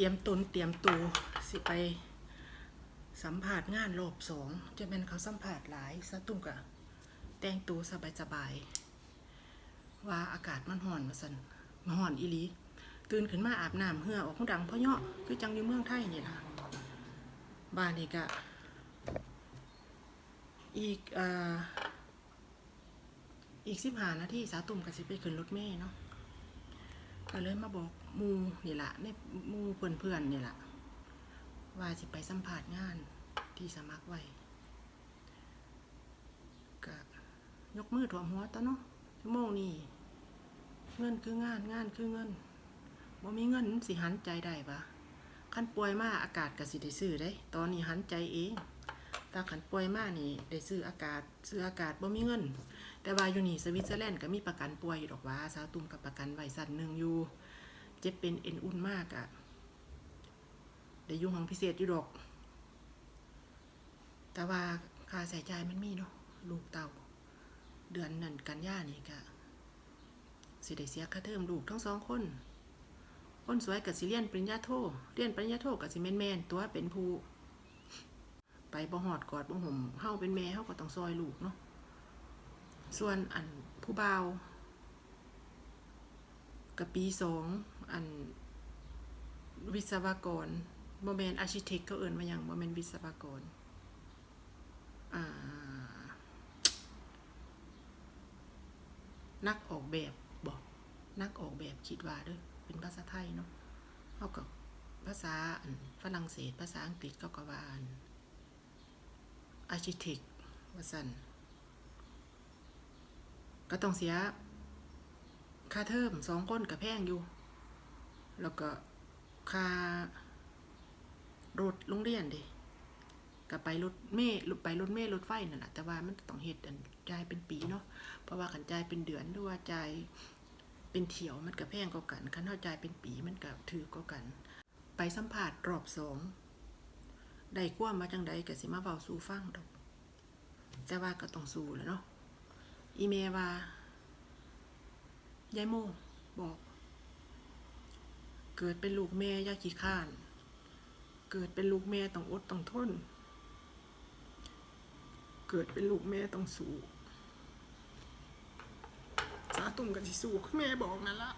ตรียมตนเตรียมตัวสิไปสัมผัสงานรอบสองจะเป็นเขาสัมผัสหลายซะตุ้มกะแต่งตัวสบายๆว่าอากาศมันห่อนมาสันมาห่อนอีลีตื่นขึ้นมาอาบน้ำเหือออกหูดังพราะเนาะคือจังอยู่เมืองไทยนี่ล่ะบ้านนี่กะอีกอ่ออีกสิบห้านาทีสาตุ่มกับสิไปขึ้นรถเมล์เนาะ ก็เลยมาบอกมูนี่แหละในมูเพื่อนเพื่อนนี่แหละว่าสิไปสัมผัสงานที่สมัครไว้ก็ยกมือถ่วมหัวตะเนาะชั่วโมงนี้เงินคืองานงานคือเงินบ่มีเงินสิหันใจได้ปะคันป่วยมาอากาศก็สิได้ซื้อได้ตอนนี้หันใจเองตาขันป่วยมากนี่ได้ซื้ออากาศซื้ออากาศบ่มีเงิน แต่ว่าอยู่นี่สวิตเซอร์แลนด์ก็มีประกันป่วยอยู่ดอกว่าสาวตุ่มกับประกันไว้สั้นหนึ่งอยู่ เจ็บเป็นเอ็นอุ่นมากอะได้อยู่ห้องพิเศษอยู่ดอก แต่ว่าค่าใช้จ่ายมันมีเนาะลูกเต่า เดือนนั่นกันยานี่ก็สิได้เสียค่าเทอมลูกทั้งสองคน คนสวยกับสิเรียนปริญญาโทเรียนปริญญาโทกับสิแมนแมนตัวเป็นผู้ไปบ่หอดกอดบ่ห่มเฮาเป็นแม่เฮาก็ต้องซอยลูกเนาะ ส่วนอันผู้เบากับปีสองอันวิศวกรบ่แม่นอาร์ชิเทคเขาเอิ้นว่าหยังบ่แม่นวิศวกรนักออกแบบบ่นักออกแบบคิดว่าด้อเป็นภาษาไทยเนาะเฮากับภาษาฝรั่งเศส ภาษาอังกฤษเขาก็ว่าอันอาร์ชิเทคว่าสัน ก็ต้องเสียค่าเทอมสองคนกับแพงอยู่ แล้วก็ค่ารถโรงเรียนดิก็ไปรถเมล์ไปรถเมล์รถไฟนั่นแหละแต่ว่ามันต้องเฮ็ดอันจ่ายเป็นปีเนาะเพราะว่าขันจ่ายเป็นเดือนหรือว่าจ่ายเป็นเที่ยวมันก็แพงกว่ากันคันเท่าจ่ายเป็นปีมันก็ถือกว่ากัน ไปสัมผัสรอบสองได้ความมาจังใดก็สิมาเว้าสู่ฟังดอกแต่ว่าก็ต้องสู้แล้วเนาะ อีเมลว่ายายโมบอก เกิดเป็นลูกแม่ยาขี้ข้าน เกิดเป็นลูกแม่ต้องอดต้องทน เกิดเป็นลูกแม่ต้องสู้สาตุ่มกันที่สู้แม่บอกนั่นละ